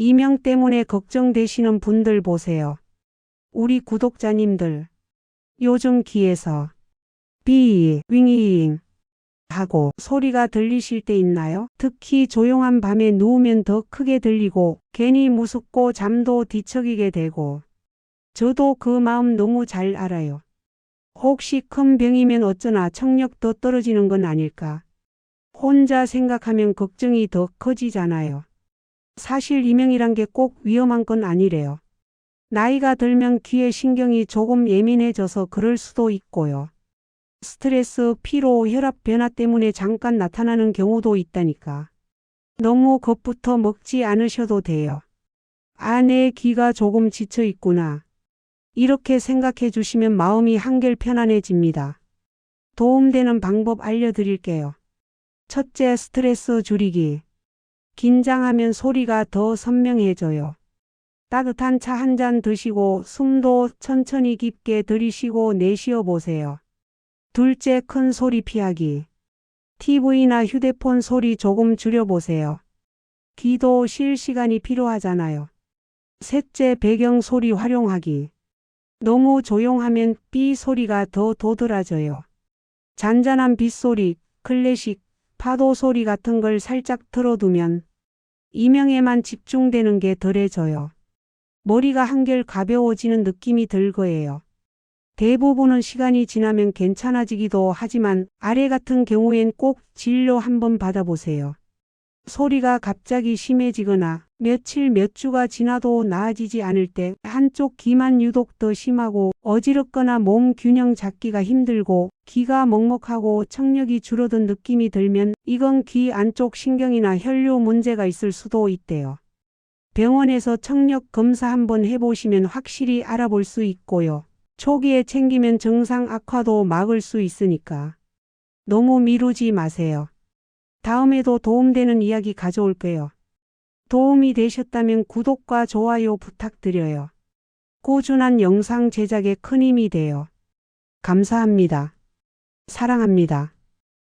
이명 때문에 걱정되시는 분들 보세요. 우리 구독자님들. 요즘 귀에서 비, 윙잉 하고 소리가 들리실 때 있나요? 특히 조용한 밤에 누우면 더 크게 들리고 괜히 무섭고 잠도 뒤척이게 되고 저도 그 마음 너무 잘 알아요. 혹시 큰 병이면 어쩌나 청력 더 떨어지는 건 아닐까? 혼자 생각하면 걱정이 더 커지잖아요. 사실 이명이란 게 꼭 위험한 건 아니래요. 나이가 들면 귀에 신경이 조금 예민해져서 그럴 수도 있고요. 스트레스, 피로, 혈압 변화 때문에 잠깐 나타나는 경우도 있다니까. 너무 겁부터 먹지 않으셔도 돼요. 아, 내 귀가 조금 지쳐 있구나. 이렇게 생각해 주시면 마음이 한결 편안해집니다. 도움되는 방법 알려드릴게요. 첫째, 스트레스 줄이기. 긴장하면 소리가 더 선명해져요. 따뜻한 차 한 잔 드시고 숨도 천천히 깊게 들이쉬고 내쉬어 보세요. 둘째, 큰 소리 피하기. TV나 휴대폰 소리 조금 줄여보세요. 귀도 쉴 시간이 필요하잖아요. 셋째, 배경 소리 활용하기. 너무 조용하면 삐 소리가 더 도드라져요. 잔잔한 빗소리, 클래식, 파도 소리 같은 걸 살짝 틀어두면 이명에만 집중되는 게 덜해져요. 머리가 한결 가벼워지는 느낌이 들 거예요. 대부분은 시간이 지나면 괜찮아지기도 하지만 아래 같은 경우엔 꼭 진료 한번 받아보세요. 소리가 갑자기 심해지거나 며칠 몇 주가 지나도 나아지지 않을 때 한쪽 귀만 유독 더 심하고 어지럽거나 몸 균형 잡기가 힘들고 귀가 먹먹하고 청력이 줄어든 느낌이 들면 이건 귀 안쪽 신경이나 혈류 문제가 있을 수도 있대요. 병원에서 청력 검사 한번 해보시면 확실히 알아볼 수 있고요. 초기에 챙기면 증상 악화도 막을 수 있으니까. 너무 미루지 마세요. 다음에도 도움되는 이야기 가져올게요. 도움이 되셨다면 구독과 좋아요 부탁드려요. 꾸준한 영상 제작에 큰 힘이 돼요. 감사합니다. 사랑합니다.